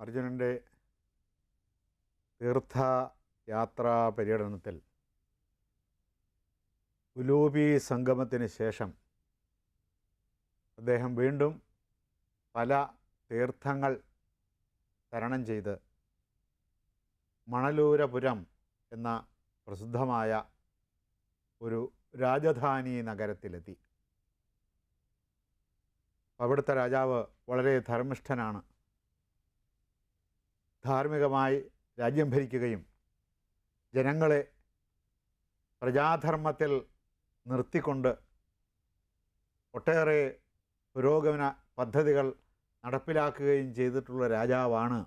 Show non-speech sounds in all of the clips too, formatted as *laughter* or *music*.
അർജുനന്റെ തീർത്ഥയാത്രാ പര്യടനത്തിൽ ഉലൂപി സംഗമത്തിന് ശേഷം അദ്ദേഹം വീണ്ടും പല തീർത്ഥങ്ങൾ തരണം ചെയ്ത് മണലൂരപുരം എന്ന പ്രസിദ്ധമായ ഒരു രാജധാനി നഗരത്തിലെത്തി. അവിടുത്തെ രാജാവ് വളരെ ധർമ്മിഷ്ഠനാണ്. ധാർമ്മികമായി രാജ്യം ഭരിക്കുകയും ജനങ്ങളെ പ്രജാധർമ്മത്തിൽ നിർത്തിക്കൊണ്ട് ഒട്ടേറെ പുരോഗമന പദ്ധതികൾ നടപ്പിലാക്കുകയും ചെയ്തിട്ടുള്ള രാജാവാണ്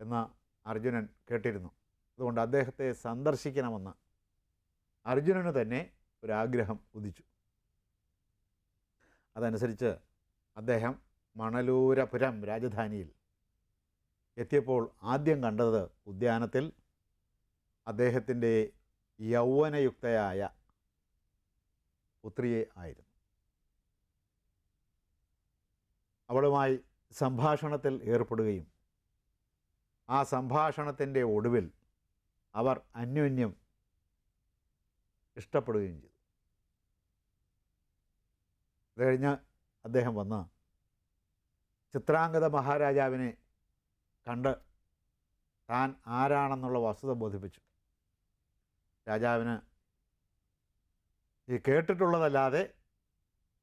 എന്ന് അർജുനൻ കേട്ടിരുന്നു. അതുകൊണ്ട് അദ്ദേഹത്തെ സന്ദർശിക്കണമെന്ന് അർജുനന് തന്നെ ഒരാഗ്രഹം ഉദിച്ചു. അതനുസരിച്ച് അദ്ദേഹം മണലൂരപുരം രാജധാനിയിൽ എത്തിയപ്പോൾ ആദ്യം കണ്ടത് ഉദ്യാനത്തിൽ അദ്ദേഹത്തിന്റെ യൗവനയുക്തയായ പുത്രിയെ ആയിരുന്നു. അവളുമായി സംഭാഷണത്തിൽ ഏർപ്പെടുകയും ആ സംഭാഷണത്തിന്റെ ഒടുവിൽ അവർ അന്യോന്യം ഇഷ്ടപ്പെടുകയും ചെയ്തു. അത് കഴിഞ്ഞ് അദ്ദേഹം വന്ന് ചിത്രാംഗത മഹാരാജാവിനെ കണ്ട് താൻ ആരാണെന്നുള്ള വസ്തുത ബോധിപ്പിച്ചു. രാജാവിന് ഈ കേട്ടിട്ടുള്ളതല്ലാതെ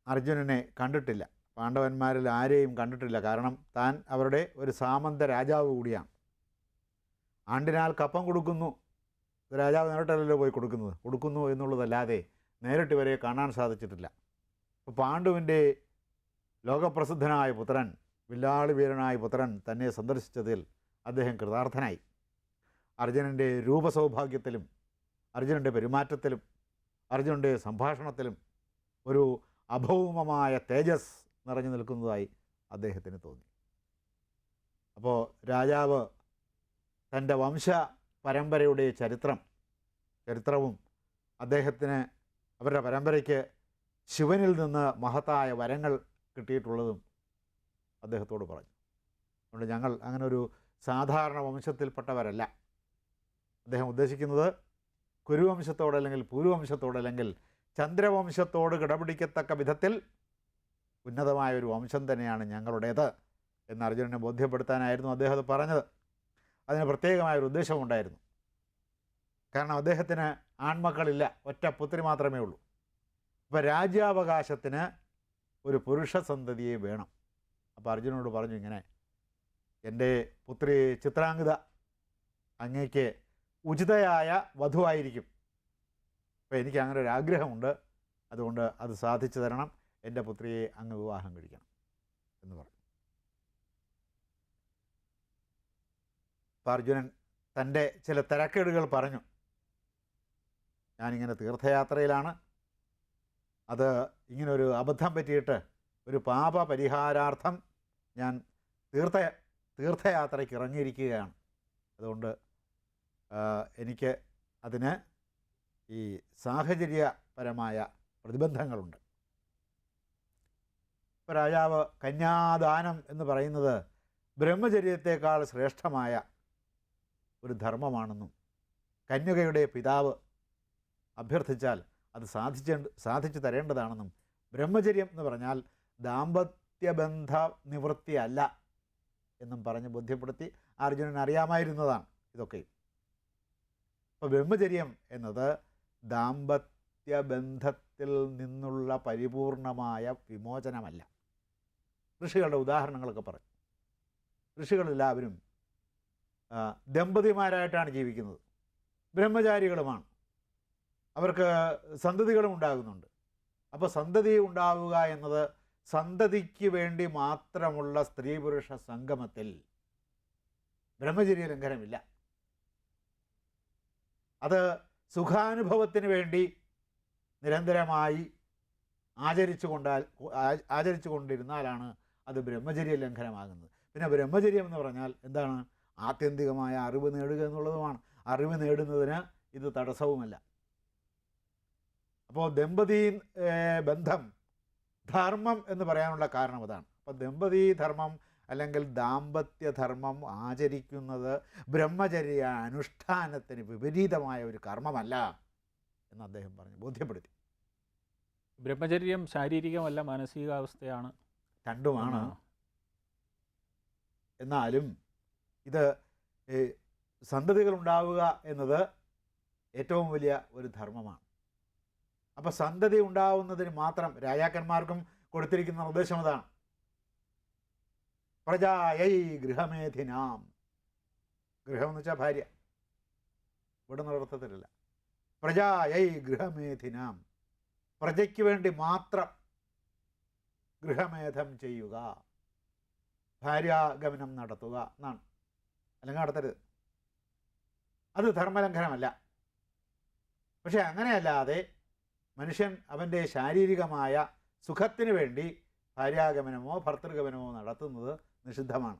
അർജുനനെ കണ്ടിട്ടില്ല. പാണ്ഡവന്മാരിൽ ആരെയും കണ്ടിട്ടില്ല. കാരണം താൻ അവരുടെ ഒരു സാമന്ത രാജാവ് കൂടിയാണ്. ആണ്ടിനാൽ കപ്പം കൊടുക്കുന്നു. രാജാവ് നേരിട്ടല്ലല്ലോ പോയി കൊടുക്കുന്നത്. കൊടുക്കുന്നു എന്നുള്ളതല്ലാതെ നേരിട്ട് ഇവരെ കാണാൻ സാധിച്ചിട്ടില്ല. പാണ്ഡുവിന്റെ ലോകപ്രസിദ്ധനായ പുത്രൻ വില്ലാളി വീരനായ പുത്രൻ തന്നെ സന്ദർശിച്ചതിൽ അദ്ദേഹം കൃതാർത്ഥനായി. അർജുനന്റെ രൂപസൗഭാഗ്യത്തിലും അർജുനന്റെ പെരുമാറ്റത്തിലും അർജുനന്റെ സംഭാഷണത്തിലും ഒരു അഭൗമമായ തേജസ് നിറഞ്ഞു നിൽക്കുന്നതായി അദ്ദേഹത്തിന് തോന്നി. അപ്പോൾ രാജാവ് തന്റെ വംശ പരമ്പരയുടെ ചരിത്രം ചരിത്രവും അദ്ദേഹത്തിന് അവരുടെ പരമ്പരയ്ക്ക് ശിവനിൽ നിന്ന് മഹത്തായ വരങ്ങൾ കിട്ടിയിട്ടുള്ളതും അദ്ദേഹത്തോട് പറഞ്ഞു. അതുകൊണ്ട് ഞങ്ങൾ അങ്ങനെ ഒരു സാധാരണ വംശത്തിൽപ്പെട്ടവരല്ല. അദ്ദേഹം ഉദ്ദേശിക്കുന്നത് കുരുവംശത്തോട് അല്ലെങ്കിൽ പൂരുവംശത്തോട് അല്ലെങ്കിൽ ചന്ദ്രവംശത്തോട് കിടപിടിക്കത്തക്ക വിധത്തിൽ ഉന്നതമായ ഒരു വംശം തന്നെയാണ് ഞങ്ങളുടേത് എന്ന് അർജുനനെ ബോധ്യപ്പെടുത്താനായിരുന്നു അദ്ദേഹം അത് പറഞ്ഞത്. അതിന് പ്രത്യേകമായ ഒരു ഉദ്ദേശമുണ്ടായിരുന്നു കാരണം അദ്ദേഹത്തിന് ആൺമക്കളില്ല ഒറ്റ പുത്രി മാത്രമേ ഉള്ളൂ. അപ്പോൾ രാജ്യാവകാശത്തിന് ഒരു പുരുഷ സന്തതിയെ വേണം. അപ്പോൾ അർജുനോട് പറഞ്ഞു ഇങ്ങനെ എന്റെ പുത്രി ചിത്രാംഗത അങ്ങേക്ക് ഉചിതയായ വധുവായിരിക്കും അപ്പോൾ എനിക്ക് അങ്ങനെ ഒരു ആഗ്രഹമുണ്ട്. അതുകൊണ്ട് അത് സാധിച്ചു തരണം. എന്റെ പുത്രിയെ അങ്ങ് വിവാഹം കഴിക്കണം. എന്ന് പറഞ്ഞു. അപ്പോൾ അർജുനൻ തന്റെ ചില തിരക്കേടുകൾ പറഞ്ഞു. ഞാനിങ്ങനെ തീർത്ഥയാത്രയിലാണ്. അത് ഇങ്ങനൊരു അബദ്ധം പറ്റിയിട്ട് ഒരു പാപ പരിഹാരാർത്ഥം ഞാൻ തീർത്ഥ തീർത്ഥയാത്രയ്ക്ക് ഇറങ്ങിയിരിക്കുകയാണ്. അതുകൊണ്ട് എനിക്ക് അതിന് ഈ സാഹചര്യപരമായ പ്രതിബന്ധങ്ങളുണ്ട്. ഇപ്പോൾ രാജാവ് കന്യാദാനം എന്ന് പറയുന്നത് ബ്രഹ്മചര്യത്തെക്കാൾ ശ്രേഷ്ഠമായ ഒരു ധർമ്മമാണെന്നും കന്യകയുടെ പിതാവ് അഭ്യർത്ഥിച്ചാൽ അത് സാധിച്ചേ സാധിച്ചു തരേണ്ടതാണെന്നും ബ്രഹ്മചര്യം എന്ന് പറഞ്ഞാൽ ദാമ്പത്യബന്ധ നിവൃത്തിയല്ല എന്നും പറഞ്ഞ് ബോധ്യപ്പെടുത്തി അർജുനൻ അറിയാമായിരുന്നതാണ് ഇതൊക്കെ. അപ്പോൾ ബ്രഹ്മചര്യം എന്നത് ദാമ്പത്യബന്ധത്തിൽ നിന്നുള്ള പരിപൂർണമായ വിമോചനമല്ല. ഋഷികളുടെ ഉദാഹരണങ്ങളൊക്കെ പറഞ്ഞു. ഋഷികളെല്ലാവരും ദമ്പതിമാരായിട്ടാണ് ജീവിക്കുന്നത്. ബ്രഹ്മചാരികളുമാണ്. അവർക്ക് സന്തതികളും ഉണ്ടാകുന്നുണ്ട്. അപ്പോൾ സന്തതി ഉണ്ടാവുക എന്നത് സന്തതിക്ക് വേണ്ടി മാത്രമുള്ള സ്ത്രീ പുരുഷ സംഗമത്തിൽ ബ്രഹ്മചര്യ ലംഘനമില്ല. അത് സുഖാനുഭവത്തിന് വേണ്ടി നിരന്തരമായി ആചരിച്ചു കൊണ്ടാൽ ആചരിച്ചു കൊണ്ടിരുന്നാലാണ് അത് ബ്രഹ്മചര്യ ലംഘനമാകുന്നത്. പിന്നെ ബ്രഹ്മചര്യം എന്ന് പറഞ്ഞാൽ എന്താണ്? ആത്യന്തികമായ അറിവ് നേടുക എന്നുള്ളതുമാണ്. അറിവ് നേടുന്നതിന് ഇത് തടസ്സവുമല്ല. അപ്പോൾ ദമ്പതി ബന്ധം ധർമ്മം എന്ന് പറയാനുള്ള കാരണം അതാണ്. അപ്പോൾ ദമ്പതി ധർമ്മം അല്ലെങ്കിൽ ദാമ്പത്യ ധർമ്മം ആചരിക്കുന്നത് ബ്രഹ്മചര്യ അനുഷ്ഠാനത്തിന് വിപരീതമായ ഒരു കർമ്മമല്ല എന്ന് അദ്ദേഹം പറഞ്ഞു ബോധ്യപ്പെടുത്തി. ബ്രഹ്മചര്യം ശാരീരികമല്ല മാനസികാവസ്ഥയാണ്. രണ്ടുമാണ്. എന്നാലും ഇത് സന്തതികൾ ഉണ്ടാവുക എന്നത് ഏറ്റവും വലിയ ഒരു ധർമ്മമാണ്. അപ്പോൾ സന്തതി ഉണ്ടാവുന്നതിന് മാത്രം രാജാക്കന്മാർക്കും കൊടുത്തിരിക്കുന്ന നിർദ്ദേശം അതാണ്. പ്രജായൈ ഗൃഹമേധിനാം. ഗൃഹം എന്ന് വെച്ചാൽ ഭാര്യ. ഇവിടെ അർത്ഥത്തിലല്ല പ്രജായൈ ഗൃഹമേധിനാം. പ്രജയ്ക്ക് വേണ്ടി മാത്രം ഗൃഹമേധം ചെയ്യുക. ഭാര്യാഗമനം നടത്തുക എന്നാണ്. അല്ലെങ്കിൽ നടത്തരുത്. അത് ധർമ്മലംഘനമല്ല. പക്ഷെ അങ്ങനെയല്ലാതെ മനുഷ്യൻ അവന്റെ ശാരീരികമായ സുഖത്തിന് വേണ്ടി ഭാര്യാഗമനമോ ഭർത്തൃഗമനമോ നടത്തുന്നത് നിഷിദ്ധമാണ്.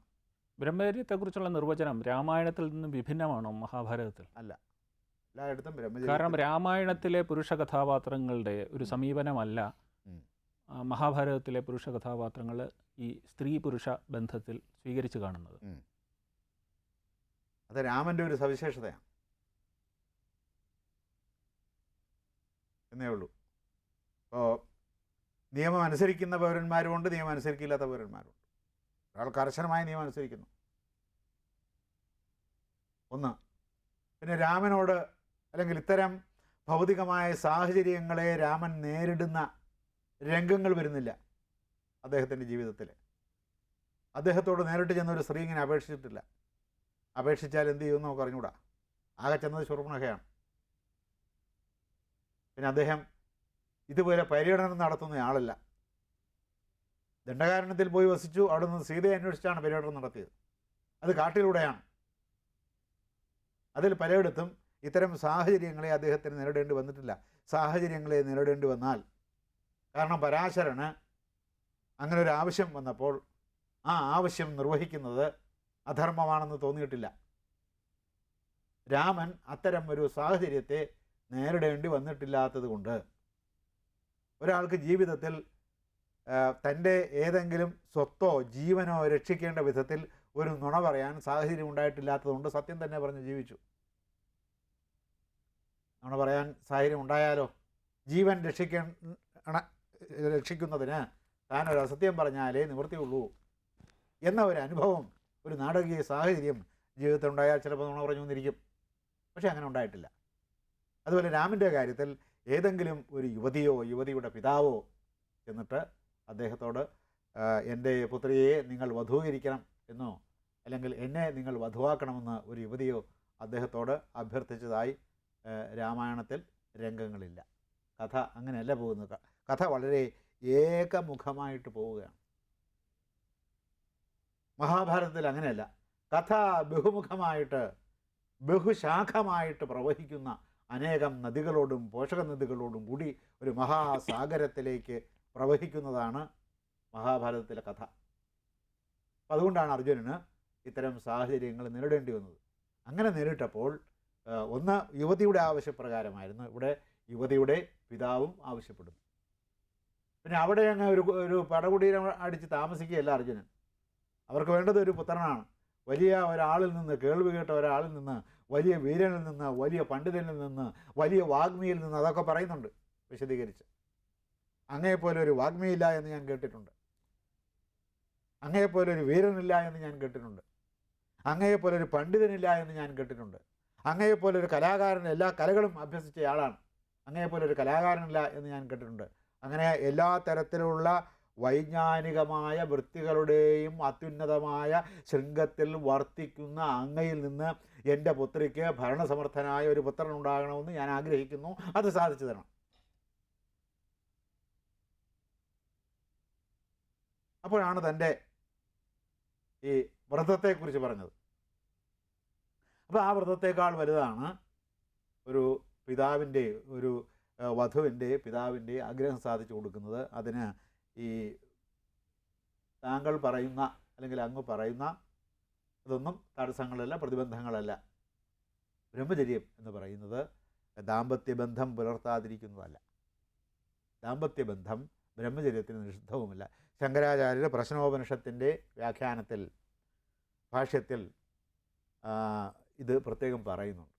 ബ്രഹ്മചര്യത്തെക്കുറിച്ചുള്ള നിർവചനം രാമായണത്തിൽ നിന്നും വിഭിന്നമാണോ മഹാഭാരതത്തിൽ? അല്ല. എല്ലായിടത്തും ബ്രഹ്മചര്യം കാരണം രാമായണത്തിലെ പുരുഷ കഥാപാത്രങ്ങളുടെ ഒരു സമീപനമല്ല മഹാഭാരതത്തിലെ പുരുഷ കഥാപാത്രങ്ങൾ ഈ സ്ത്രീ പുരുഷ ബന്ധത്തിൽ സ്വീകരിച്ചു കാണുന്നത്. അത് രാമന്റെ ഒരു സവിശേഷതയാണ്. എന്നേ ഉള്ളൂ. അപ്പോൾ നിയമം അനുസരിക്കുന്ന പൗരന്മാരുമുണ്ട് നിയമം അനുസരിക്കില്ലാത്ത പൗരന്മാരുണ്ട് ഒരാൾ കർശനമായ നിയമം അനുസരിക്കുന്നു. ഒന്ന് പിന്നെ രാമനോട് അല്ലെങ്കിൽ ഇത്തരം ഭൗതികമായ സാഹചര്യങ്ങളെ രാമൻ നേരിടുന്ന രംഗങ്ങൾ വരുന്നില്ല അദ്ദേഹത്തിന്റെ ജീവിതത്തിൽ അദ്ദേഹത്തോട് നേരിട്ട് ചെന്ന ഒരു സ്ത്രീ ഇങ്ങനെ അപേക്ഷിച്ചിട്ടില്ല. അപേക്ഷിച്ചാൽ എന്ത് ചെയ്യുമെന്ന് നമുക്ക് അറിഞ്ഞൂടാ ആകെ ചെന്നത് ശുർമുണകയാണ് പിന്നെ അദ്ദേഹം ഇതുപോലെ പര്യടനം നടത്തുന്ന ആളല്ല. ദണ്ഡകാരണത്തിൽ പോയി വസിച്ചു. അവിടെ നിന്ന് സീതയെ അന്വേഷിച്ചാണ് പര്യടനം നടത്തിയത്. അത് കാട്ടിലൂടെയാണ്. അതിൽ പലയിടത്തും ഇത്തരം സാഹചര്യങ്ങളെ അദ്ദേഹത്തിന് നേരിടേണ്ടി വന്നിട്ടില്ല. സാഹചര്യങ്ങളെ നേരിടേണ്ടി വന്നാൽ കാരണം പരാശരന് അങ്ങനെ ഒരു ആവശ്യം വന്നപ്പോൾ ആ ആവശ്യം നിർവഹിക്കുന്നത് അധർമ്മമാണെന്ന് തോന്നിയിട്ടില്ല. രാമൻ അത്തരം ഒരു സാഹചര്യത്തെ നേരിടേണ്ടി വന്നിട്ടില്ലാത്തത് കൊണ്ട് ഒരാൾക്ക് ജീവിതത്തിൽ തന്റെ ഏതെങ്കിലും സ്വത്തോ ജീവനോ രക്ഷിക്കേണ്ട വിധത്തിൽ ഒരു നുണ പറയാൻ സാഹചര്യം ഉണ്ടായിട്ടില്ലാത്തതുകൊണ്ട് സത്യം തന്നെ പറഞ്ഞ് ജീവിച്ചു. നുണ പറയാൻ സാഹചര്യം ഉണ്ടായാലോ? ജീവൻ രക്ഷിക്കണ രക്ഷിക്കുന്നതിന് ഒരു അസത്യം പറഞ്ഞാലേ നിവൃത്തിയുള്ളൂ. എന്ന ഒരു അനുഭവം ഒരു നാടകീയ സാഹചര്യം ജീവിതത്തിൽ ഉണ്ടായാൽ ചിലപ്പോൾ നുണ പറഞ്ഞു വന്നിരിക്കും. പക്ഷേ അങ്ങനെ ഉണ്ടായിട്ടില്ല. അതുപോലെ രാമന്റെ കാര്യത്തിൽ ഏതെങ്കിലും ഒരു യുവതിയോ യുവതിയുടെ പിതാവോ എന്നിട്ട് അദ്ദേഹത്തോട് എന്റെ പുത്രിയെ നിങ്ങൾ വധൂകരിക്കണം എന്നോ അല്ലെങ്കിൽ എന്നെ നിങ്ങൾ വധുവാക്കണമെന്ന് ഒരു യുവതിയോ അദ്ദേഹത്തോട് അഭ്യർത്ഥിച്ചതായി രാമായണത്തിൽ രംഗങ്ങളില്ല. കഥ അങ്ങനെയല്ല പോകുന്നത്. കഥ വളരെ ഏകമുഖമായിട്ട് പോവുകയാണ്. മഹാഭാരതത്തിൽ അങ്ങനെയല്ല. കഥ ബഹുമുഖമായിട്ട് ബഹുശാഖമായിട്ട് പ്രവഹിക്കുന്ന അനേകം നദികളോടും പോഷക നദികളോടും കൂടി ഒരു മഹാസാഗരത്തിലേക്ക് പ്രവഹിക്കുന്നതാണ് മഹാഭാരതത്തിലെ കഥ. അപ്പം അതുകൊണ്ടാണ് അർജുനന് ഇത്തരം സാഹചര്യങ്ങൾ നേരിടേണ്ടി വന്നത്. അങ്ങനെ നേരിട്ടപ്പോൾ ഒന്ന് യുവതിയുടെ ആവശ്യപ്രകാരമായിരുന്നു. ഇവിടെ യുവതിയുടെ പിതാവും ആവശ്യപ്പെടുന്നു. പിന്നെ അവിടെ അങ്ങ് ഒരു ഒരു പടകുടീരം അടിച്ച് താമസിക്കുകയല്ല അർജുനൻ. അവർക്ക് വേണ്ടത് ഒരു പുത്രനാണ്. വലിയ ഒരാളിൽ നിന്ന് കേൾവി കേട്ട ഒരാളിൽ നിന്ന് വലിയ വീരനിൽ നിന്ന് വലിയ പണ്ഡിതനിൽ നിന്ന് വലിയ വാഗ്മിയിൽ നിന്ന് അതൊക്കെ പറയുന്നുണ്ട് വിശദീകരിച്ച്. അങ്ങേപ്പോലെ ഒരു വാഗ്മിയില്ല എന്ന് ഞാൻ കേട്ടിട്ടുണ്ട്. അങ്ങേപ്പോലെ ഒരു വീരനില്ല എന്ന് ഞാൻ കേട്ടിട്ടുണ്ട്. അങ്ങേപ്പോലെ ഒരു പണ്ഡിതനില്ല എന്ന് ഞാൻ കേട്ടിട്ടുണ്ട്. അങ്ങേപ്പോലെ ഒരു കലാകാരൻ എല്ലാ കലകളും അഭ്യസിച്ചയാളാണ് അങ്ങേപ്പോലെ ഒരു കലാകാരനില്ല എന്ന് ഞാൻ കേട്ടിട്ടുണ്ട്. അങ്ങനെ എല്ലാ തരത്തിലുള്ള വൈജ്ഞാനികമായ വൃത്തികളുടെയും അത്യുന്നതമായ ശൃംഗത്തിൽ വർത്തിക്കുന്ന അങ്ങയിൽ നിന്ന് എന്റെ പുത്രിക്ക് ഭരണസമർത്ഥനായ ഒരു പുത്രൻ ഉണ്ടാകണമെന്ന് ഞാൻ ആഗ്രഹിക്കുന്നു. അത് സാധിച്ചു തരണം. അപ്പോഴാണ് തന്റെ ഈ വ്രതത്തെക്കുറിച്ച് പറഞ്ഞത്. അപ്പോൾ ആ വ്രതത്തേക്കാൾ വലുതാണ് ഒരു പിതാവിന്റെ ഒരു വധുവിന്റെ പിതാവിന്റെ ആഗ്രഹം സാധിച്ചു കൊടുക്കുന്നത്. അതിന് ഈ താങ്കൾ പറയുന്ന അല്ലെങ്കിൽ അങ്ങ് പറയുന്ന അതൊന്നും തടസ്സങ്ങളല്ല പ്രതിബന്ധങ്ങളല്ല. ബ്രഹ്മചര്യം എന്ന് പറയുന്നത് ദാമ്പത്യബന്ധം പുലർത്താതിരിക്കുന്നതല്ല. ദാമ്പത്യബന്ധം ബ്രഹ്മചര്യത്തിന് നിഷിദ്ധവുമില്ല. ശങ്കരാചാര്യർ പ്രശ്നോപനിഷത്തിന്റെ വ്യാഖ്യാനത്തിൽ ഭാഷ്യത്തിൽ ഇത് പ്രത്യേകം പറയുന്നുണ്ട്.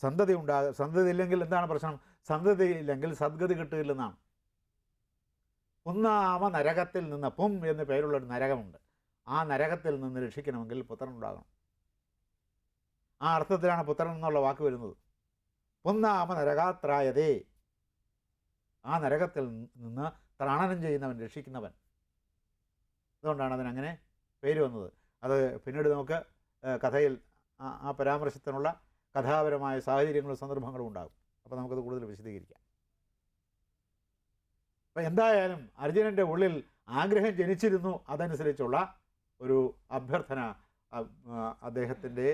സന്തതി ഉണ്ടാകുക സന്തതി ഇല്ലെങ്കിൽ എന്താണ് പ്രശ്നം? സന്തതി ഇല്ലെങ്കിൽ സദ്ഗതി കിട്ടില്ലെന്നാണ്. ഒന്നാമ നരകത്തിൽ നിന്ന് പും എന്ന് പേരുള്ള ഒരു നരകമുണ്ട്. ആ നരകത്തിൽ നിന്ന് രക്ഷിക്കണമെങ്കിൽ പുത്രൻ ഉണ്ടാകണം. ആ അർത്ഥത്തിലാണ് പുത്രൻ എന്നുള്ള വാക്ക് വരുന്നത്. ഒന്നാമ നരകാത്രായതേ. ആ നരകത്തിൽ നിന്ന് ത്രാണനം ചെയ്യുന്നവൻ രക്ഷിക്കുന്നവൻ. അതുകൊണ്ടാണ് അതിനങ്ങനെ പേര് വന്നത്. അത് പിന്നീട് നമുക്ക് കഥയിൽ ആ പരാമർശത്തിനുള്ള കഥാപരമായ സാഹചര്യങ്ങളും സന്ദർഭങ്ങളും ഉണ്ടാകും. അപ്പോൾ നമുക്കത് കൂടുതൽ വിശദീകരിക്കാം. അപ്പം എന്തായാലും അർജുനന്റെ ഉള്ളിൽ ആഗ്രഹം ജനിച്ചിരുന്നു അതനുസരിച്ചുള്ള ഒരു അഭ്യർത്ഥന അദ്ദേഹത്തിന്റെ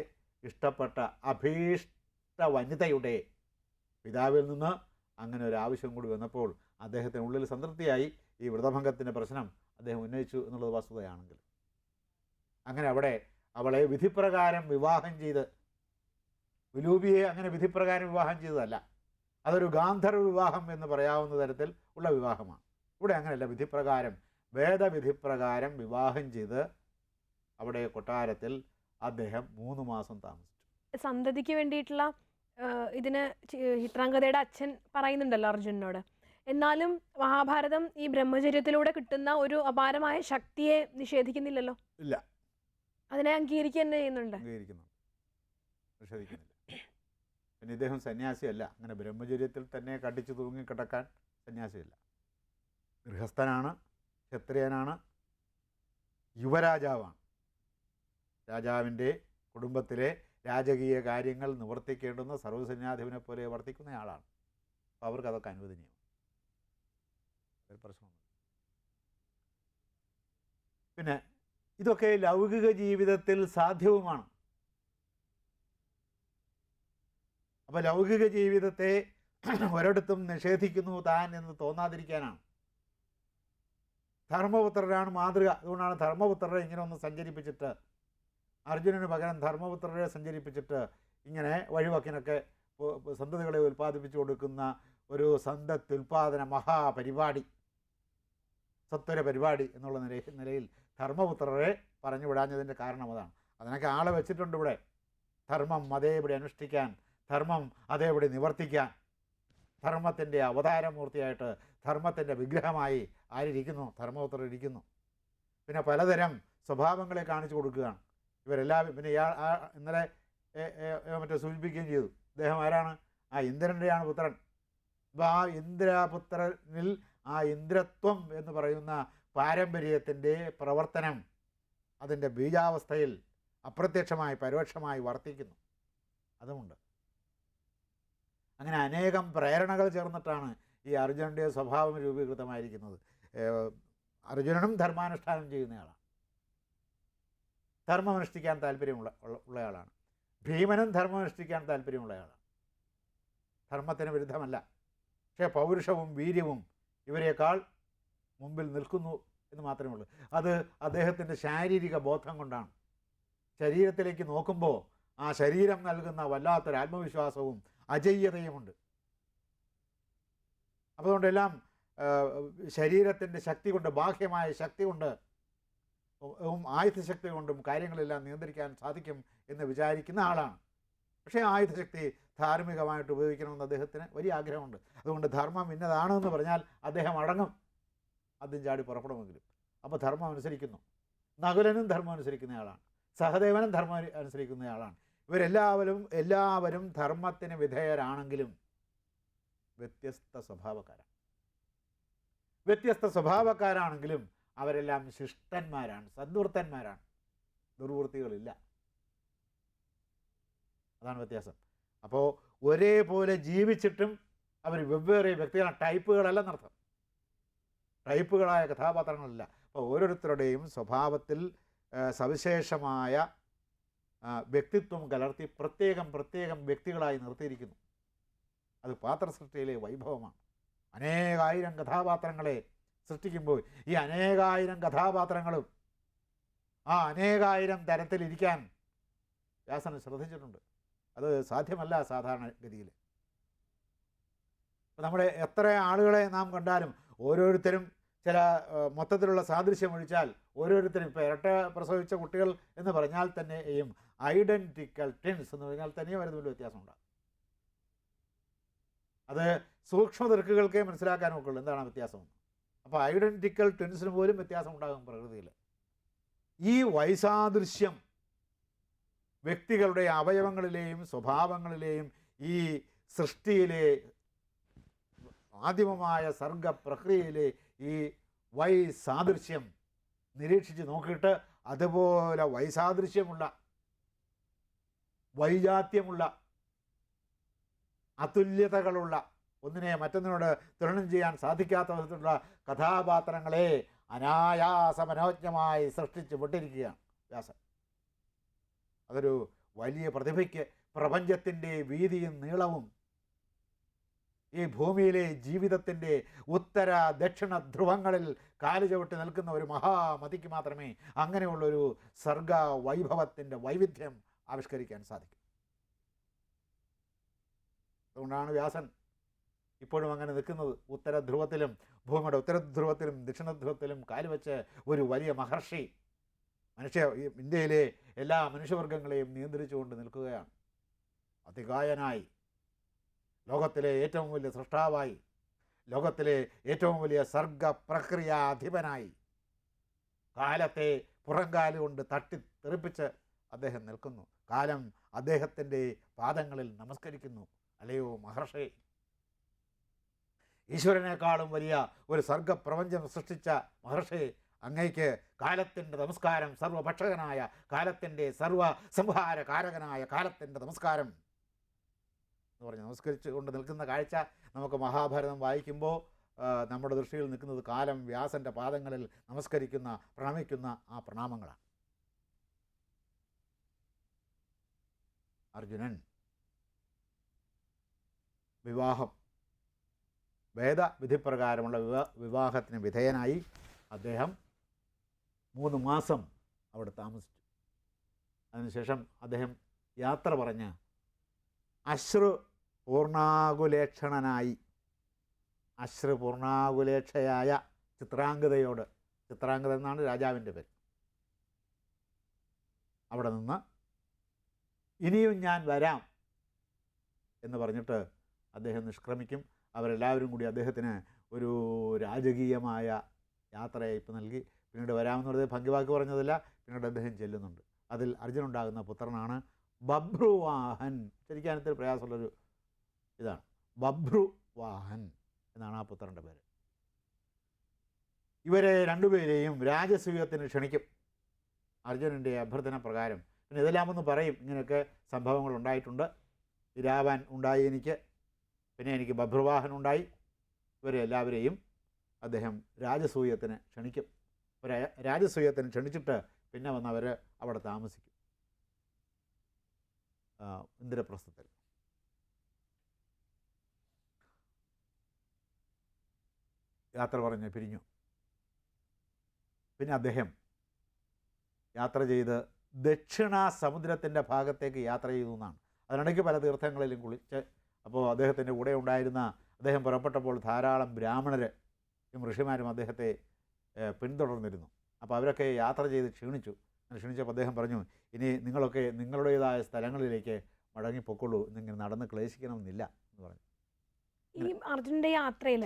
ഇഷ്ടപ്പെട്ട അഭീഷ്ട വനിതയുടെ പിതാവിൽ നിന്ന് അങ്ങനെ ഒരു ആവശ്യം കൂടി വന്നപ്പോൾ അദ്ദേഹത്തിന് ഉള്ളിൽ സംതൃപ്തിയായി ഈ വ്രതഭംഗത്തിന്റെ പ്രശ്നം അദ്ദേഹം ഉന്നയിച്ചു എന്നുള്ളത് വസ്തുതയാണെങ്കിൽ. അങ്ങനെ അവിടെ അവളെ വിധിപ്രകാരം വിവാഹം ചെയ്ത് വിലൂപിയെ അങ്ങനെ വിധിപ്രകാരം വിവാഹം ചെയ്തതല്ല. അതൊരു ഗാന്ധർവ വിവാഹം എന്ന് പറയാവുന്ന തരത്തിൽ ഉള്ള വിവാഹമാണ്. ഇവിടെ അങ്ങനെയല്ല. വിധിപ്രകാരം വേദവിധിപ്രകാരം വിവാഹം ചെയ്ത് അവിടെ കൊട്ടാരത്തിൽ അദ്ദേഹം മൂന്ന് മാസം താമസിച്ചു. സന്തതിക്ക് വേണ്ടിയിട്ടുള്ള ഇതിന് ചിത്രാംഗതയുടെ അച്ഛൻ പറയുന്നുണ്ടല്ലോ അർജുനോട് എന്നാലും മഹാഭാരതം ഈ ബ്രഹ്മചര്യത്തിലൂടെ കിട്ടുന്ന ഒരു അപാരമായ ശക്തിയെ നിഷേധിക്കുന്നില്ലല്ലോ? ഇല്ല. അതിനെ അംഗീകരിക്കുക തന്നെ ചെയ്യുന്നുണ്ട്. അംഗീകരിക്കുന്നു നിഷേധിക്കുന്നില്ല. പിന്നെ ഇദ്ദേഹം സന്യാസിയല്ല. അങ്ങനെ ബ്രഹ്മചര്യത്തിൽ തന്നെ കടിച്ചു തൂങ്ങി കിടക്കാൻ സന്യാസിയല്ല. ഗൃഹസ്ഥനാണ് ക്ഷത്രിയനാണ് യുവരാജാവാണ്. രാജാവിന്റെ കുടുംബത്തിലെ രാജകീയ കാര്യങ്ങൾ നിവർത്തിക്കേണ്ടുന്ന സർവസന്യാധിപനെ പോലെ വർത്തിക്കുന്ന ആളാണ്. അപ്പോൾ അവർക്ക് അതൊക്കെ അനുവദനീയം. ഒരു പിന്നെ ഇതൊക്കെ ലൗകിക ജീവിതത്തിൽ സാധ്യവുമാണ്. അപ്പോൾ ലൗകിക ജീവിതത്തെ *clears throat* ഒരിടത്തും നിഷേധിക്കുന്നു താൻ എന്ന് തോന്നാതിരിക്കാനാണ്. ധർമ്മപുത്രരാണ് മാതൃക. അതുകൊണ്ടാണ് ധർമ്മപുത്രരെ ഇങ്ങനെ ഒന്ന് സഞ്ചരിപ്പിച്ചിട്ട് അർജുനന് പകരം ധർമ്മപുത്രരെ സഞ്ചരിപ്പിച്ചിട്ട് ഇങ്ങനെ വഴിവക്കിനൊക്കെ സന്തതികളെ ഉൽപ്പാദിപ്പിച്ചു കൊടുക്കുന്ന ഒരു സന്തത്യുൽപാദന മഹാപരിപാടി. സത്വര പരിപാടി എന്നുള്ള നിലയിൽ നിലയിൽ ധർമ്മപുത്രരെ പറഞ്ഞു വിടാഞ്ഞതിന്റെ കാരണം അതാണ്. അതിനൊക്കെ ആളെ വെച്ചിട്ടുണ്ട് ഇവിടെ. ധർമ്മം അതേപടി അനുഷ്ഠിക്കാൻ ധർമ്മം അതേപടി നിവർത്തിക്കാൻ. ധർമ്മത്തിന്റെ അവതാരമൂർത്തിയായിട്ട് ധർമ്മത്തിന്റെ വിഗ്രഹമായി ആരിയ്ക്കുന്നു ധർമ്മപുത്രർ ഇരിക്കുന്നു പിന്നെ പലതരം സ്വഭാവങ്ങളെ കാണിച്ചു കൊടുക്കുകയാണ്. ഇവരെല്ലാം പിന്നെ ഇയാൾ ഇന്നലെ മറ്റേ സൂചിപ്പിക്കുകയും ചെയ്തു. അദ്ദേഹം ആരാണ്? ആ ഇന്ദ്രന്റെയാണ് പുത്രൻ. അപ്പോൾ ആ ഇന്ദ്രപുത്രനിൽ ആ ഇന്ദ്രത്വം എന്ന് പറയുന്ന പാരമ്പര്യത്തിന്റെ പ്രവർത്തനം അതിന്റെ ബീജാവസ്ഥയിൽ അപ്രത്യക്ഷമായി പരോക്ഷമായി വർത്തിക്കുന്നു. അതുമുണ്ട്. അങ്ങനെ അനേകം പ്രേരണകൾ ചേർന്നിട്ടാണ് ഈ അർജുനന്റെ സ്വഭാവം രൂപീകൃതമായിരിക്കുന്നത്. അർജുനനും ധർമാനുഷ്ഠാനം ചെയ്യുന്നയാളാണ്. ധർമ്മമനുഷ്ഠിക്കാൻ താല്പര്യമുള്ള ഉള്ള- ഉള്ളയാളാണ്. ഭീമനും ധർമ്മമനുഷ്ഠിക്കാൻ താല്പര്യമുള്ളയാളാണ്. ധർമ്മത്തിന് വിരുദ്ധമല്ല. പക്ഷേ പൗരുഷവും വീര്യവും ഇവരെക്കാൾ മുമ്പിൽ നിൽക്കുന്നു എന്ന് മാത്രമേ ഉള്ളൂ. അത് അദ്ദേഹത്തിന്റെ ശാരീരിക ബോധം കൊണ്ടാണ്. ശരീരത്തിലേക്ക് നോക്കുമ്പോൾ ആ ശരീരം നൽകുന്ന വല്ലാത്തൊരു ആത്മവിശ്വാസവും അജയ്യതയുമുണ്ട് അതുകൊണ്ടെല്ലാം ശരീരത്തിന്റെ ശക്തി കൊണ്ട് ബാഹ്യമായ ശക്തി കൊണ്ട് ആയുധ ആയുധശക്തി കൊണ്ടും കാര്യങ്ങളെല്ലാം നിയന്ത്രിക്കാൻ സാധിക്കും എന്ന് വിചാരിക്കുന്ന ആളാണ്. പക്ഷേ ആയുധശക്തി ധാർമ്മികമായിട്ട് ഉപയോഗിക്കണമെന്ന് അദ്ദേഹത്തിന് വലിയ ആഗ്രഹമുണ്ട്. അതുകൊണ്ട് ധർമ്മം ഇന്നതാണെന്ന് പറഞ്ഞാൽ അദ്ദേഹം അടങ്ങും. ആദ്യം ചാടി പുറപ്പെടുമെങ്കിലും. അപ്പോൾ ധർമ്മം അനുസരിക്കുന്നു. നകുലനും ധർമ്മം അനുസരിക്കുന്നയാളാണ് സഹദേവനും ധർമ്മം അനു- അനുസരിക്കുന്നയാളാണ് ഇവരെല്ലാവരും എല്ലാവരും ധർമ്മത്തിന് വിധേയരാണെങ്കിലും വ്യത്യസ്ത സ്വഭാവക്കാരാണ്. വ്യത്യസ്ത സ്വഭാവക്കാരാണെങ്കിലും അവരെല്ലാം ശിഷ്ടന്മാരാണ് സദ്വൃത്തന്മാരാണ് ദുർവൃത്തികളില്ല. അതാണ് വ്യത്യാസം. അപ്പോൾ ഒരേപോലെ ജീവിച്ചിട്ടും അവർ വെവ്വേറെ വ്യക്തികളാണ്. ടൈപ്പുകളല്ലെന്നർത്ഥം ടൈപ്പുകളായ കഥാപാത്രങ്ങളല്ല. അപ്പോൾ ഓരോരുത്തരുടെയും സ്വഭാവത്തിൽ സവിശേഷമായ വ്യക്തിത്വം കലർത്തി പ്രത്യേകം പ്രത്യേകം വ്യക്തികളായി നിർത്തിയിരിക്കുന്നു. അത് പാത്രസൃഷ്ടിയിലെ വൈഭവമാണ്. അനേകായിരം കഥാപാത്രങ്ങളെ സൃഷ്ടിക്കുമ്പോൾ ഈ അനേകായിരം കഥാപാത്രങ്ങളും ആ അനേകായിരം തരത്തിലിരിക്കാൻ വ്യാസൻ ശ്രദ്ധിച്ചിട്ടുണ്ട്. അത് സാധ്യമല്ല സാധാരണഗതിയിൽ ഗതിയിൽ. നമ്മുടെ എത്ര ആളുകളെ നാം കണ്ടാലും ഓരോരുത്തരും ചില മൊത്തത്തിലുള്ള സാദൃശ്യം ഒഴിച്ചാൽ ഓരോരുത്തരും ഇപ്പോൾ ഇരട്ട പ്രസവിച്ച കുട്ടികൾ എന്ന് പറഞ്ഞാൽ തന്നെയും ഐഡന്റിക്കൽ ട്വിൻസ് എന്ന് പറഞ്ഞാൽ തന്നെയും അവർ തമ്മിൽ വ്യത്യാസമുണ്ട്. അത് സൂക്ഷ്മ ദൃക്കുകൾക്കേ മനസ്സിലാക്കാൻ ഒക്കുള്ളൂ എന്താണ് വ്യത്യാസം? അപ്പോൾ ഐഡന്റിക്കൽ ട്വിൻസിന് പോലും വ്യത്യാസം ഉണ്ടാകും പ്രകൃതിയിൽ. ഈ വൈസാദൃശ്യം വ്യക്തികളുടെ അവയവങ്ങളിലെയും സ്വഭാവങ്ങളിലെയും ഈ സൃഷ്ടിയിലെ ആദിമമായ സർഗ പ്രക്രിയയിലെ ഈ വൈസാദൃശ്യം നിരീക്ഷിച്ച് നോക്കിയിട്ട് അതുപോലെ വൈസാദൃശ്യമുള്ള വൈജാത്യമുള്ള അതുല്യതകളുള്ള ഒന്നിനെ മറ്റൊന്നിനോട് തുലനം ചെയ്യാൻ സാധിക്കാത്ത വിധത്തിലുള്ള കഥാപാത്രങ്ങളെ അനായാസ മനോജ്ഞമായി സൃഷ്ടിച്ച് വിട്ടിരിക്കുകയാണ് വ്യാസൻ. അതൊരു വലിയ പ്രതിഭയ്ക്ക് പ്രപഞ്ചത്തിന്റെ വീതിയും നീളവും ഈ ഭൂമിയിലെ ജീവിതത്തിന്റെ ഉത്തര ദക്ഷിണ ധ്രുവങ്ങളിൽ കാൽ ചവിട്ടി നിൽക്കുന്ന ഒരു മഹാമതിക്ക് മാത്രമേ അങ്ങനെയുള്ളൊരു സർഗ വൈഭവത്തിന്റെ വൈവിധ്യം ആവിഷ്കരിക്കാൻ സാധിക്കൂ. അതുകൊണ്ടാണ് വ്യാസൻ ഇപ്പോഴും അങ്ങനെ നിൽക്കുന്നത്. ഉത്തര ധ്രുവത്തിലും ഭൂമിയുടെ ഉത്തര ധ്രുവത്തിലും ദക്ഷിണ ധ്രുവത്തിലും കാലുവെച്ച് ഒരു വലിയ മഹർഷി മനുഷ്യ ഇന്ത്യയിലെ എല്ലാ മനുഷ്യവർഗങ്ങളെയും നിയന്ത്രിച്ചുകൊണ്ട് നിൽക്കുകയാണ്. അതികായനായി ലോകത്തിലെ ഏറ്റവും വലിയ സൃഷ്ടാവായി ലോകത്തിലെ ഏറ്റവും വലിയ സർഗ പ്രക്രിയാധിപനായി കാലത്തെ പുറംകാൽ കൊണ്ട് തട്ടി തെറിപ്പിച്ച് അദ്ദേഹം നിൽക്കുന്നു. കാലം അദ്ദേഹത്തിന്റെ പാദങ്ങളിൽ നമസ്കരിക്കുന്നു. അല്ലയോ മഹർഷേ. ഈശ്വരനേക്കാളും വലിയ ഒരു സർഗപ്രപഞ്ചം സൃഷ്ടിച്ച മഹർഷേ അങ്ങയ്ക്ക് കാലത്തിന്റെ നമസ്കാരം സർവഭക്ഷകനായ കാലത്തിന്റെ സർവ സംഹാരകാരകനായ കാലത്തിന്റെ നമസ്കാരം എന്ന് പറഞ്ഞ് നമസ്കരിച്ചു കൊണ്ട് നിൽക്കുന്ന കാഴ്ച നമുക്ക് മഹാഭാരതം വായിക്കുമ്പോൾ നമ്മുടെ ദൃഷ്ടിയിൽ നിൽക്കുന്നത് കാലം വ്യാസന്റെ പാദങ്ങളിൽ നമസ്കരിക്കുന്ന പ്രണമിക്കുന്ന ആ പ്രണാമങ്ങളാണ്. അർജുനൻ വിവാഹം വേദവിധിപ്രകാരമുള്ള വിവാ വിവാഹത്തിന് വിധേയനായി അദ്ദേഹം മൂന്ന് മാസം അവിടെ താമസിച്ചു. അതിനുശേഷം അദ്ദേഹം യാത്ര പറഞ്ഞ് അശ്രു പൂർണാകുലേക്ഷണനായി അശ്രു പൂർണാകുലേക്ഷയായ ചിത്രാംഗതയോട്. ചിത്രാംഗത എന്നാണ് രാജാവിന്റെ പേര്. അവിടെ നിന്ന് ഇനിയും ഞാൻ വരാം എന്ന് പറഞ്ഞിട്ട് അദ്ദേഹം നിഷ്ക്രമിക്കും. അവരെല്ലാവരും കൂടി അദ്ദേഹത്തിന് ഒരു രാജകീയമായ യാത്രയയപ്പ് നൽകി. പിന്നീട് വരാമെന്നുള്ളത് ഭംഗിവാക്ക് പറഞ്ഞതല്ല പിന്നീട് അദ്ദേഹം ചെല്ലുന്നുണ്ട്. അതിൽ അർജുനുണ്ടാകുന്ന പുത്രനാണ് ബഭ്രുവാഹൻ ശരിക്കാനത്തിൽ പ്രയാസമുള്ളൊരു ഇതാണ്. ബഭ്രുവാഹൻ എന്നാണ് ആ പുത്രന്റെ പേര്. ഇവരെ രണ്ടുപേരെയും രാജസൂയത്തിന് ക്ഷണിക്കും. അർജുനന്റെ അഭ്യർത്ഥന പ്രകാരം. പിന്നെ ഇതെല്ലാം ഒന്ന് പറയും. ഇങ്ങനെയൊക്കെ സംഭവങ്ങൾ ഉണ്ടായിട്ടുണ്ട്. രാവൻ ഉണ്ടായി എനിക്ക്. പിന്നെ എനിക്ക് ബഭ്രുവാഹൻ ഉണ്ടായി. ഇവരെ എല്ലാവരെയും അദ്ദേഹം രാജസൂയത്തിന് ക്ഷണിക്കും. ഒരു രാജസൂയത്തിന് ക്ഷണിച്ചിട്ട് പിന്നെ വന്ന് അവർ അവിടെ താമസിക്കും. ഇന്ദ്രപ്രസ്ഥത്തിൽ. യാത്ര പറഞ്ഞ് പിരിഞ്ഞു. പിന്നെ അദ്ദേഹം യാത്ര ചെയ്ത് ദക്ഷിണ സമുദ്രത്തിന്റെ ഭാഗത്തേക്ക് യാത്ര ചെയ്തു എന്നാണ്. അതിനിടയ്ക്ക് പല തീർത്ഥങ്ങളിലും കുളിച്ച് അപ്പോൾ അദ്ദേഹത്തിന്റെ കൂടെ ഉണ്ടായിരുന്ന അദ്ദേഹം പുറപ്പെട്ടപ്പോൾ ധാരാളം ബ്രാഹ്മണരും ഋഷിമാരും അദ്ദേഹത്തെ പിന്തുടർന്നിരുന്നു. അപ്പോൾ അവരൊക്കെ യാത്ര ചെയ്ത് ക്ഷീണിച്ചു. ക്ഷീണിച്ചപ്പോൾ അദ്ദേഹം പറഞ്ഞു ഇനി നിങ്ങളൊക്കെ നിങ്ങളുടേതായ സ്ഥലങ്ങളിലേക്ക് മടങ്ങിപ്പോക്കൊള്ളൂ. എന്നിങ്ങനെ നടന്ന് ക്ലേശിക്കണമെന്നില്ല എന്ന് പറഞ്ഞു. ഈ അർജുനന്റെ യാത്രയിൽ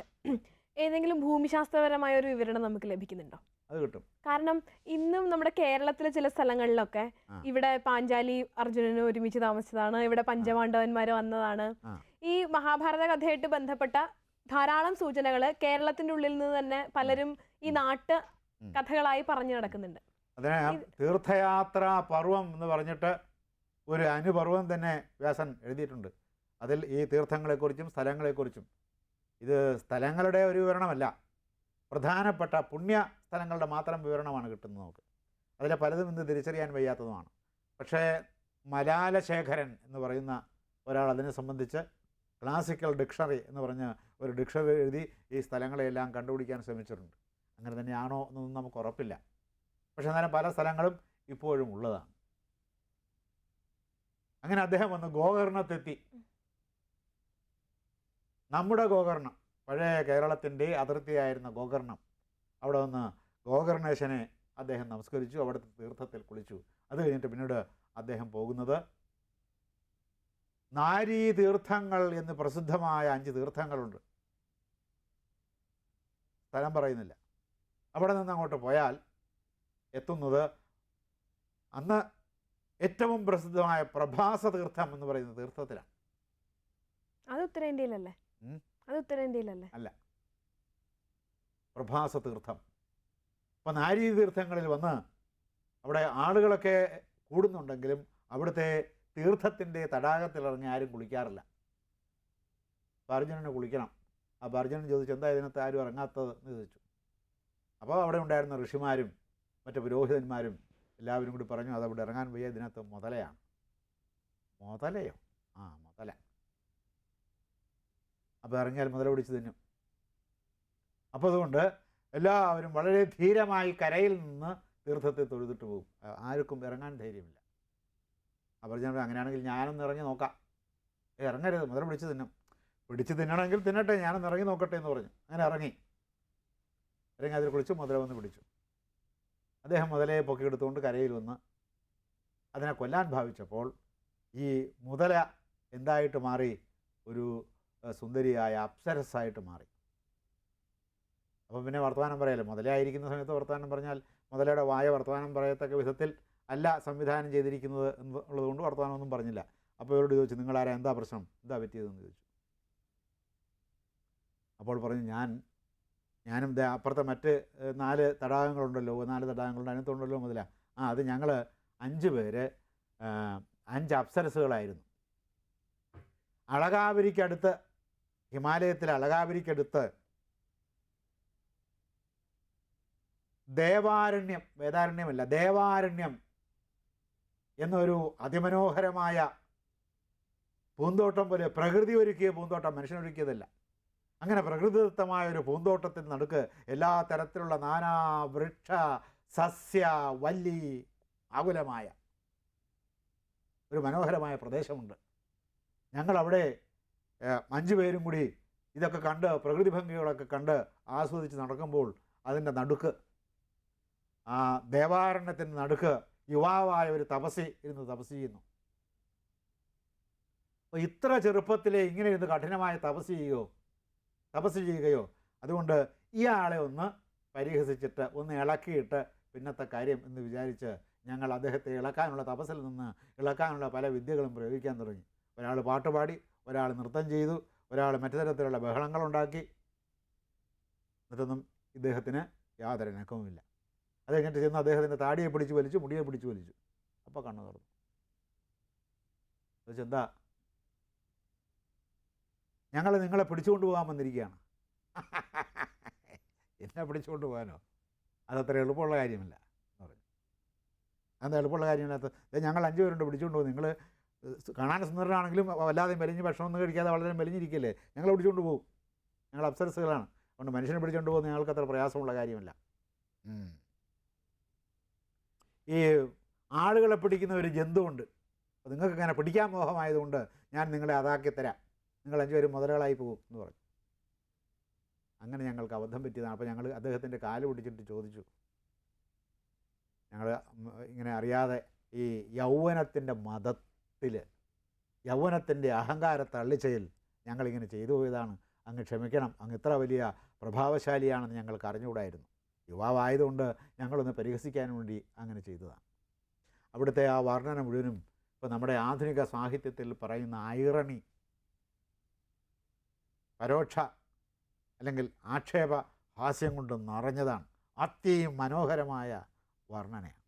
ഏതെങ്കിലും ഭൂമിശാസ്ത്രപരമായ ഒരു വിവരണം നമുക്ക് ലഭിക്കുന്നുണ്ടോ? അത് കിട്ടും. കാരണം ഇന്നും നമ്മുടെ കേരളത്തിലെ ചില സ്ഥലങ്ങളിലൊക്കെ ഇവിടെ പാഞ്ചാലി അർജുനന് ഒരുമിച്ച് താമസിച്ചതാണ് ഇവിടെ പഞ്ചപാണ്ഡവന്മാർ വന്നതാണ്. ഈ മഹാഭാരത കഥയായിട്ട് ബന്ധപ്പെട്ട ധാരാളം സൂചനകൾ കേരളത്തിന്റെ ഉള്ളിൽ നിന്ന് തന്നെ പലരും ഈ നാട്ട് കഥകളായി പറഞ്ഞു നടക്കുന്നുണ്ട്. അതിനെ തീർത്ഥയാത്ര പർവം എന്ന് പറഞ്ഞിട്ട് ഒരു അനുപർവം തന്നെ വ്യാസൻ എഴുതിയിട്ടുണ്ട്. അതിൽ ഈ തീർത്ഥങ്ങളെക്കുറിച്ചും സ്ഥലങ്ങളെക്കുറിച്ചും ഇത് സ്ഥലങ്ങളുടെ ഒരു വിവരണമല്ല. പ്രധാനപ്പെട്ട പുണ്യ സ്ഥലങ്ങളുടെ മാത്രം വിവരണമാണ് കിട്ടുന്നത് നമുക്ക്. അതിലെ പലതും ഇന്ന് തിരിച്ചറിയാൻ വയ്യാത്തതുമാണ്. പക്ഷേ മലാലശേഖരൻ എന്ന് പറയുന്ന ഒരാൾ അതിനെ സംബന്ധിച്ച് ക്ലാസിക്കൽ ഡിക്ഷണറി എന്ന് പറഞ്ഞ് ഒരു ഡിക്ഷണറി എഴുതി ഈ സ്ഥലങ്ങളെയെല്ലാം കണ്ടുപിടിക്കാൻ ശ്രമിച്ചിട്ടുണ്ട്. അങ്ങനെ തന്നെയാണോ എന്നൊന്നും നമുക്ക് ഉറപ്പില്ല. പക്ഷേ എന്നാലും പല സ്ഥലങ്ങളും ഇപ്പോഴും ഉള്ളതാണ്. അങ്ങനെ അദ്ദേഹം വന്ന് ഗോകർണത്തെത്തി. നമ്മുടെ ഗോകർണം പഴയ കേരളത്തിന്റെ അതിർത്തിയായിരുന്ന ഗോകർണം. അവിടെ വന്ന് ഗോകർണേശനെ അദ്ദേഹം നമസ്കരിച്ചു അവിടുത്തെ തീർത്ഥത്തിൽ കുളിച്ചു. അത് കഴിഞ്ഞിട്ട് പിന്നീട് അദ്ദേഹം പോകുന്നത് നാരീ തീർത്ഥങ്ങൾ എന്ന് പ്രസിദ്ധമായ അഞ്ച് തീർത്ഥങ്ങളുണ്ട്. സ്ഥലം പറയുന്നില്ല. അവിടെ നിന്ന് അങ്ങോട്ട് പോയാൽ എത്തുന്നത് അന്ന് ഏറ്റവും പ്രസിദ്ധമായ പ്രഭാസ തീർത്ഥം എന്ന് പറയുന്ന തീർത്ഥത്തിലാണ്. അത് ഉത്തരേന്ത്യയിലല്ലേ. അത് ഉത്തരേന്ത്യയിലല്ലേ അല്ല. പ്രഭാസ തീർത്ഥം അപ്പം നാരീ തീർത്ഥങ്ങളിൽ വന്ന് അവിടെ ആളുകളൊക്കെ കൂടുന്നുണ്ടെങ്കിലും അവിടുത്തെ തീർത്ഥത്തിന്റെ തടാകത്തിലിറങ്ങി ആരും കുളിക്കാറില്ല. അർജുനന് കുളിക്കണം. അപ്പോൾ അർജുനൻ ചോദിച്ചു എന്താ ഇതിനകത്ത് ആരും ഇറങ്ങാത്തത് എന്ന് ചോദിച്ചു. അപ്പോൾ അവിടെ ഉണ്ടായിരുന്ന ഋഷിമാരും മറ്റു പുരോഹിതന്മാരും എല്ലാവരും കൂടി പറഞ്ഞു അതവിടെ ഇറങ്ങാൻ വയ്യ ഇതിനകത്ത് മുതലയാണ്. മുതലയോ? ആ മുതല. അപ്പോൾ ഇറങ്ങിയാൽ മുതല പിടിച്ച് തിന്നും. അപ്പോൾ അതുകൊണ്ട് എല്ലാവരും വളരെ ധീരമായി കരയിൽ നിന്ന് തീർത്ഥത്തെ തൊഴുതിട്ട് പോകും. ആർക്കും ഇറങ്ങാൻ ധൈര്യമില്ല. അപ്പോൾ ഞാൻ അങ്ങനെയാണെങ്കിൽ ഞാനൊന്ന് ഇറങ്ങി നോക്കാം. "ഏ, ഇറങ്ങരുത് മുതല പിടിച്ച് തിന്നും. പിടിച്ച് തിന്നണമെങ്കിൽ തിന്നട്ടെ ഞാനൊന്ന് ഇറങ്ങി നോക്കട്ടെ എന്ന് പറഞ്ഞു. അങ്ങനെ ഇറങ്ങി. ഇറങ്ങി അതിൽ കുളിച്ചു മുതല വന്ന് പിടിച്ചു. അദ്ദേഹം മുതലയെ പൊക്കിയെടുത്തുകൊണ്ട് കരയിൽ വന്ന് അതിനെ കൊല്ലാൻ ഭാവിച്ചപ്പോൾ ഈ മുതല എന്തായിട്ട് മാറി? ഒരു സുന്ദരിയായ അപ്സരസായിട്ട് മാറി. അപ്പം പിന്നെ വർത്തമാനം പറയല്ലോ മുതലയായിരിക്കുന്ന സമയത്ത് വർത്തമാനം പറഞ്ഞാൽ മുതലയുടെ വായ വർത്തമാനം പറയത്തക്ക വിധത്തിൽ അല്ല സംവിധാനം ചെയ്തിരിക്കുന്നത് എന്നുള്ളതുകൊണ്ട് വർത്തമാനമൊന്നും പറഞ്ഞില്ല. അപ്പോൾ ഇവരോട് ചോദിച്ചു നിങ്ങളാരാ? എന്താ പ്രശ്നം? എന്താ പറ്റിയതെന്ന്? ചോദിച്ചു. അപ്പോൾ പറഞ്ഞു ഞാൻ ഞാനും അപ്പുറത്തെ മറ്റ് നാല് തടാകങ്ങളുണ്ടല്ലോ. നാല് തടാകങ്ങളുണ്ട്. അതിനകത്തുണ്ടല്ലോ മുതല. ആ അത് ഞങ്ങൾ അഞ്ച് പേര് അഞ്ച് അപ്സരസുകളായിരുന്നു അളകാപുരിക്കടുത്ത് ഹിമാലയത്തിലെ അളകാവിരിക്കടുത്ത് ദേവാരണ്യം വേദാരണ്യമല്ല ദേവാരണ്യം എന്നൊരു അതിമനോഹരമായ പൂന്തോട്ടം പോലെ പ്രകൃതി ഒരുക്കിയ പൂന്തോട്ടം മനുഷ്യനൊരുക്കിയതല്ല അങ്ങനെ പ്രകൃതിദത്തമായ ഒരു പൂന്തോട്ടത്തിൽ നടുക്ക് എല്ലാ തരത്തിലുള്ള നാനാ വൃക്ഷ സസ്യ വല്ലി ആകുലമായ ഒരു മനോഹരമായ പ്രദേശമുണ്ട്. ഞങ്ങളവിടെ അഞ്ചു പേരും കൂടി ഇതൊക്കെ കണ്ട് പ്രകൃതി ഭംഗികളൊക്കെ കണ്ട് ആസ്വദിച്ച് നടക്കുമ്പോൾ അതിന്റെ നടുക്ക് ആ ദേവാരണ്യത്തിന്റെ നടുക്ക് യുവാവായ ഒരു തപസി ഇരുന്ന് തപസ് ചെയ്യുന്നു. അപ്പോൾ ഇത്ര ചെറുപ്പത്തിലെ ഇങ്ങനെ ഇരുന്ന് കഠിനമായ തപസ് ചെയ്യുകയോ തപസ് ചെയ്യുകയോ അതുകൊണ്ട് ഇയാളെ ഒന്ന് പരിഹസിച്ചിട്ട് ഒന്ന് ഇളക്കിയിട്ട് പിന്നത്തെ കാര്യം എന്ന് വിചാരിച്ച് ഞങ്ങൾ അദ്ദേഹത്തെ ഇളക്കാനുള്ള തപസ്സിൽ നിന്ന് ഇളക്കാനുള്ള പല വിദ്യകളും പ്രയോഗിക്കാൻ തുടങ്ങി. ഒരാൾ പാട്ട് പാടി ഒരാൾ നൃത്തം ചെയ്തു ഒരാൾ മറ്റു തരത്തിലുള്ള ബഹളങ്ങളുണ്ടാക്കി എന്നിട്ടൊന്നും ഇദ്ദേഹത്തിന് യാതൊരു ഇണക്കവുമില്ല അത് കഴിഞ്ഞിട്ട് ചെന്ന് അദ്ദേഹത്തിന്റെ താടിയെ പിടിച്ച് വലിച്ചു മുടിയെ പിടിച്ച് വലിച്ചു. അപ്പോൾ കണ്ണു തുറന്നു. ചോദിച്ചു എന്താ ഞങ്ങൾ നിങ്ങളെ പിടിച്ചുകൊണ്ട് പോകാൻ വന്നിരിക്കുകയാണ്. *laughs* എന്നെ പിടിച്ചുകൊണ്ട് പോകാനോ? അതത്ര എളുപ്പമുള്ള കാര്യമല്ല എന്ന് പറഞ്ഞു. അതെന്താ എളുപ്പമുള്ള കാര്യമില്ലാത്ത? ഞങ്ങൾ അഞ്ച് പേരുണ്ട് പിടിച്ചുകൊണ്ട് പോകും നിങ്ങൾ കാണാൻ സുന്ദരനാണെങ്കിലും വല്ലാതെ മെലിഞ്ഞ് ഭക്ഷണമൊന്നും കഴിക്കാതെ വളരെ മെലിഞ്ഞിരിക്കില്ലേ? ഞങ്ങൾ പിടിച്ചുകൊണ്ട് പോകും ഞങ്ങൾ അപ്സരസുകളാണ് അതുകൊണ്ട് മനുഷ്യനെ പിടിച്ചുകൊണ്ട് പോകുന്ന ഞങ്ങൾക്ക് അത്ര പ്രയാസമുള്ള കാര്യമല്ല. ഈ ആളുകളെ പിടിക്കുന്ന ഒരു ജന്തുവുണ്ട്. നിങ്ങൾക്ക് ഇങ്ങനെ പിടിക്കാൻ മോഹമായതുകൊണ്ട് ഞാൻ നിങ്ങളെ അതാക്കി തരാം. നിങ്ങൾ അഞ്ചുപേരും മുതലുകളായി പോകും എന്ന് പറഞ്ഞു. അങ്ങനെ ഞങ്ങൾക്ക് അബദ്ധം പറ്റിയതാണ്. അപ്പോൾ ഞങ്ങൾ അദ്ദേഹത്തിന്റെ കാൽ പിടിച്ചിട്ട് ചോദിച്ചു. ഞങ്ങൾ ഇങ്ങനെ അറിയാതെ ഈ യൗവനത്തിന്റെ മതത്തിൽ യൗവനത്തിന്റെ അഹങ്കാര തള്ളിച്ചയിൽ ഞങ്ങളിങ്ങനെ ചെയ്തു പോയതാണ്. അങ്ങ് ക്ഷമിക്കണം. അങ്ങ് ഇത്ര വലിയ പ്രഭാവശാലിയാണെന്ന് ഞങ്ങൾക്ക് അറിഞ്ഞുകൂടായിരുന്നു. യുവാവായതുകൊണ്ട് ഞങ്ങളൊന്ന് പരിഹസിക്കാൻ വേണ്ടി അങ്ങനെ ചെയ്തതാണ്. അവിടുത്തെ ആ വർണന മുഴുവനും ഇപ്പോൾ നമ്മുടെ ആധുനിക സാഹിത്യത്തിൽ പറയുന്ന ഐറണി പരോക്ഷ അല്ലെങ്കിൽ ആക്ഷേപ ഹാസ്യം കൊണ്ട് നിറഞ്ഞതാണ്. അത്യയും മനോഹരമായ വർണനയാണ്.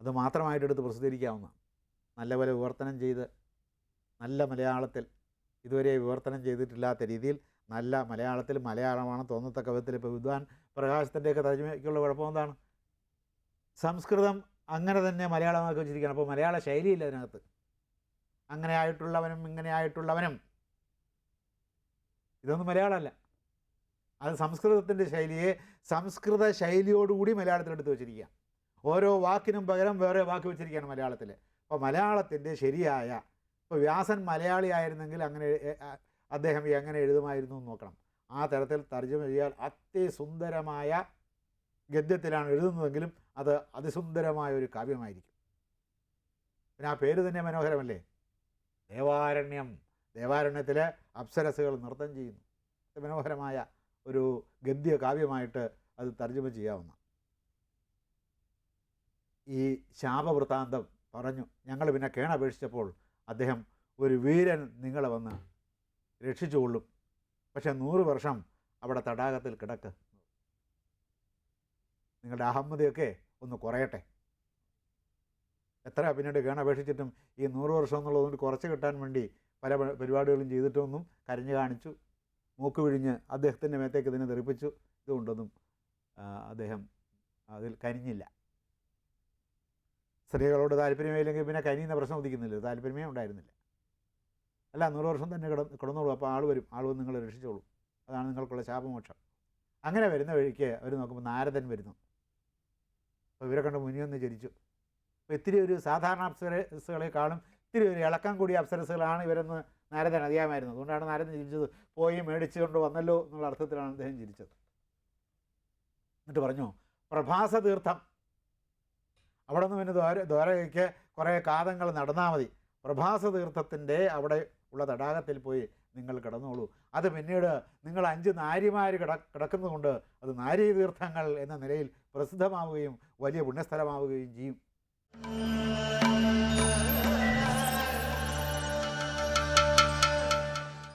അത് മാത്രമായിട്ട് എടുത്ത് പ്രസിദ്ധീകരിക്കാവുന്ന നല്ലപോലെ വിവർത്തനം ചെയ്ത് നല്ല മലയാളത്തിൽ ഇതുവരെ വിവർത്തനം ചെയ്തിട്ടില്ലാത്ത രീതിയിൽ നല്ല മലയാളത്തിൽ മലയാളമാണ് തോന്നത്തക്ക വിധത്തിൽ ഇപ്പോൾ വിദ്വാൻ പ്രകാശത്തിന്റെയൊക്കെ തർജമയ്ക്കുള്ള കുഴപ്പം എന്താണ്? സംസ്കൃതം അങ്ങനെ തന്നെ മലയാളമാക്കി വെച്ചിരിക്കുകയാണ്. അപ്പോൾ മലയാള ശൈലിയില്ല അതിനകത്ത്. അങ്ങനെ ആയിട്ടുള്ളവനും ഇങ്ങനെ ആയിട്ടുള്ളവനും. ഇതൊന്നും മലയാളമല്ല. അത് സംസ്കൃതത്തിന്റെ ശൈലിയെ സംസ്കൃത ശൈലിയോടുകൂടി മലയാളത്തിൽ എടുത്ത് വെച്ചിരിക്കുക ഓരോ വാക്കിനും പകരം വേറെ വാക്ക് വെച്ചിരിക്കുകയാണ് മലയാളത്തിൽ അപ്പോൾ മലയാളത്തിന്റെ ശരിയായ ഇപ്പോൾ വ്യാസൻ മലയാളിയായിരുന്നെങ്കിൽ അങ്ങനെ അദ്ദേഹം എങ്ങനെ എഴുതുമായിരുന്നു എന്ന് നോക്കണം. ആ തരത്തിൽ തർജമ ചെയ്യാൻ അതിസുന്ദരമായ ഗദ്യത്തിലാണ് എഴുതുന്നതെങ്കിലും അത് അതിസുന്ദരമായ ഒരു കാവ്യമായിരിക്കും. പിന്നെ ആ പേര് തന്നെ മനോഹരമല്ലേ? ദേവാരണ്യം. ദേവാരണ്യത്തിൽ അപ്സരസുകൾ നൃത്തം ചെയ്യുന്നു. മനോഹരമായ ഒരു ഗദ്യ കാവ്യമായിട്ട് അത് തർജമ ചെയ്യാവുന്ന ഈ ശാപവൃത്താന്തം പറഞ്ഞു. ഞങ്ങൾ പിന്നെ കേണപേക്ഷിച്ചപ്പോൾ അദ്ദേഹം ഒരു വീരൻ നിങ്ങളെ വന്ന് രക്ഷിച്ചുകൊള്ളും. പക്ഷേ നൂറ് വർഷം അവിടെ തടാകത്തിൽ കിടക്ക്. നിങ്ങളുടെ അഹമ്മതിയൊക്കെ ഒന്ന് കുറയട്ടെ. എത്ര പിന്നീട് കേണപേക്ഷിച്ചിട്ടും ഈ നൂറ് വർഷം എന്നുള്ളതുകൊണ്ട് കുറച്ച് കിട്ടാൻ വേണ്ടി പല പരിപാടികളും ചെയ്തിട്ടൊന്നും കരഞ്ഞു കാണിച്ചു. മൂക്ക് വിഴിഞ്ഞ് അദ്ദേഹത്തിന്റെ മേത്തേക്ക് ഇതിനെ തെറിപ്പിച്ചു. ഇതുകൊണ്ടൊന്നും അദ്ദേഹം അതിൽ കനിഞ്ഞില്ല. സ്ത്രീകളോട് താല്പര്യമില്ലെങ്കിൽ പിന്നെ കനിയുന്ന പ്രശ്നം ഉദിക്കുന്നില്ല. താല്പര്യമേ ഉണ്ടായിരുന്നില്ല. അല്ല നൂറ് വർഷം തന്നെ കിട കിടന്നോളൂ. അപ്പോൾ ആൾ വരും. ആൾ വന്ന് നിങ്ങളെ രക്ഷിച്ചോളൂ. അതാണ് നിങ്ങൾക്കുള്ള ശാപമോക്ഷം. അങ്ങനെ വരുന്ന വഴിക്ക് അവർ നോക്കുമ്പോൾ നാരദൻ വരുന്നു. അപ്പോൾ ഇവരെ കണ്ട് മുനിയൊന്ന് ചരിച്ചു അപ്പോൾ ഇത്തിരി ഒരു സാധാരണ അപ്സരസുകളെക്കാളും ഇത്തിരി ഒരു ഇളക്കം കൂടിയ അപ്സരസുകളാണ് ഇവരെന്ന് നാരദൻ അറിയാമായിരുന്നു. അതുകൊണ്ടാണ് നാരദൻ ചിരിച്ചത് പോയി മേടിച്ചുകൊണ്ട് വന്നല്ലോ എന്നുള്ള അർത്ഥത്തിലാണ് അദ്ദേഹം ചിരിച്ചത് എന്നിട്ട് പറഞ്ഞു പ്രഭാസ തീർത്ഥം അവിടെ നിന്ന് പിന്നെ ദ്വാര ദ്വാരകയ്ക്ക് കുറേ കാതങ്ങൾ നടന്നാൽ മതി. പ്രഭാസ തീർത്ഥത്തിന്റെ അവിടെ ഉള്ള തടാകത്തിൽ പോയി നിങ്ങൾ കിടന്നോളൂ. അത് പിന്നീട് നിങ്ങൾ അഞ്ച് നാരിമാർ കിട കിടക്കുന്നതുകൊണ്ട് അത് നാരീ തീർത്ഥങ്ങൾ എന്ന നിലയിൽ പ്രസിദ്ധമാവുകയും വലിയ പുണ്യസ്ഥലമാവുകയും ചെയ്യും.